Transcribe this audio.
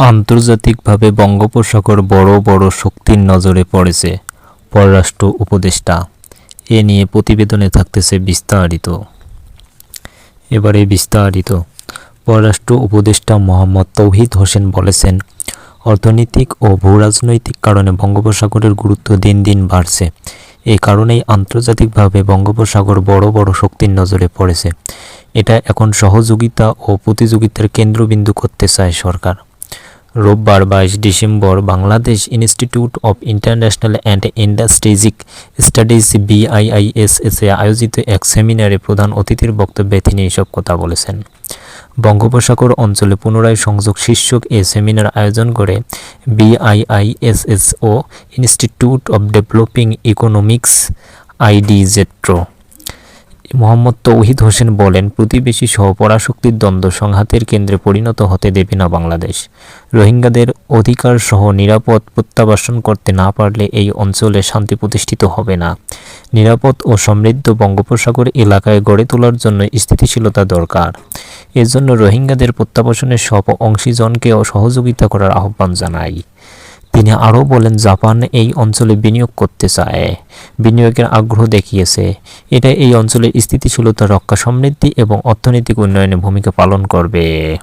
আন্তর্জাতিকভাবে বঙ্গোপসাগর বড় বড় শক্তির নজরে পড়েছে, পররাষ্ট্র উপদেষ্টা। এ নিয়ে প্রতিবেদনে থাকতেছে বিস্তারিত। এবারে বিস্তারিত। পররাষ্ট্র উপদেষ্টা মোহাম্মদ তৌহিদ হোসেন বলেছেন, অর্থনৈতিক ও ভূরাজনৈতিক কারণে বঙ্গোপসাগরের গুরুত্ব দিন দিন বাড়ছে। এই কারণেই আন্তর্জাতিকভাবে বঙ্গোপসাগর বড় বড় শক্তির নজরে পড়েছে। এটা এখন সহযোগিতা ও প্রতিযোগিতার কেন্দ্রবিন্দু করতে চায় সরকার। রোববার বাইশ December Bangladesh institute of international and strategic studies BIISS এ আয়োজিত এক সেমিনারে প্রধান অতিথির বক্তব্যে তিনি এসব কথা বলেছেন। বঙ্গোপসাগর অঞ্চলে পুনরায় সংযোগ শীর্ষক এ সেমিনার আয়োজন করে BIISS O institute of developing economics IDE JETRO Mohammad Touhid Hossain বলেন, প্রতিবেশী সহ পরাশক্তির দ্বন্দ্ব সংঘাতের কেন্দ্রে পরিণত হতে দেবে না বাংলাদেশ। রোহিঙ্গাদের অধিকার সহ নিরাপদ প্রত্যাবাসন করতে না পারলে এই অঞ্চলে শান্তি প্রতিষ্ঠিত হবে না। নিরাপদ ও সমৃদ্ধ বঙ্গোপসাগর এলাকায় গড়ে তোলার জন্য স্থিতিশীলতা দরকার। এজন্য রোহিঙ্গাদের প্রত্যাবাসনের সব অংশীজনকেও সহযোগিতা করার আহ্বান জানাই। তিনি আরও বলেন, জাপান এই অঞ্চলে বিনিয়োগ করতে চায়। বিনিয়োগের আগ্রহ দেখিয়েছে। এটা এই অঞ্চলের স্থিতিশীলতা, রক্ষা সমৃদ্ধি এবং অর্থনৈতিক উন্নয়নে ভূমিকা পালন করবে।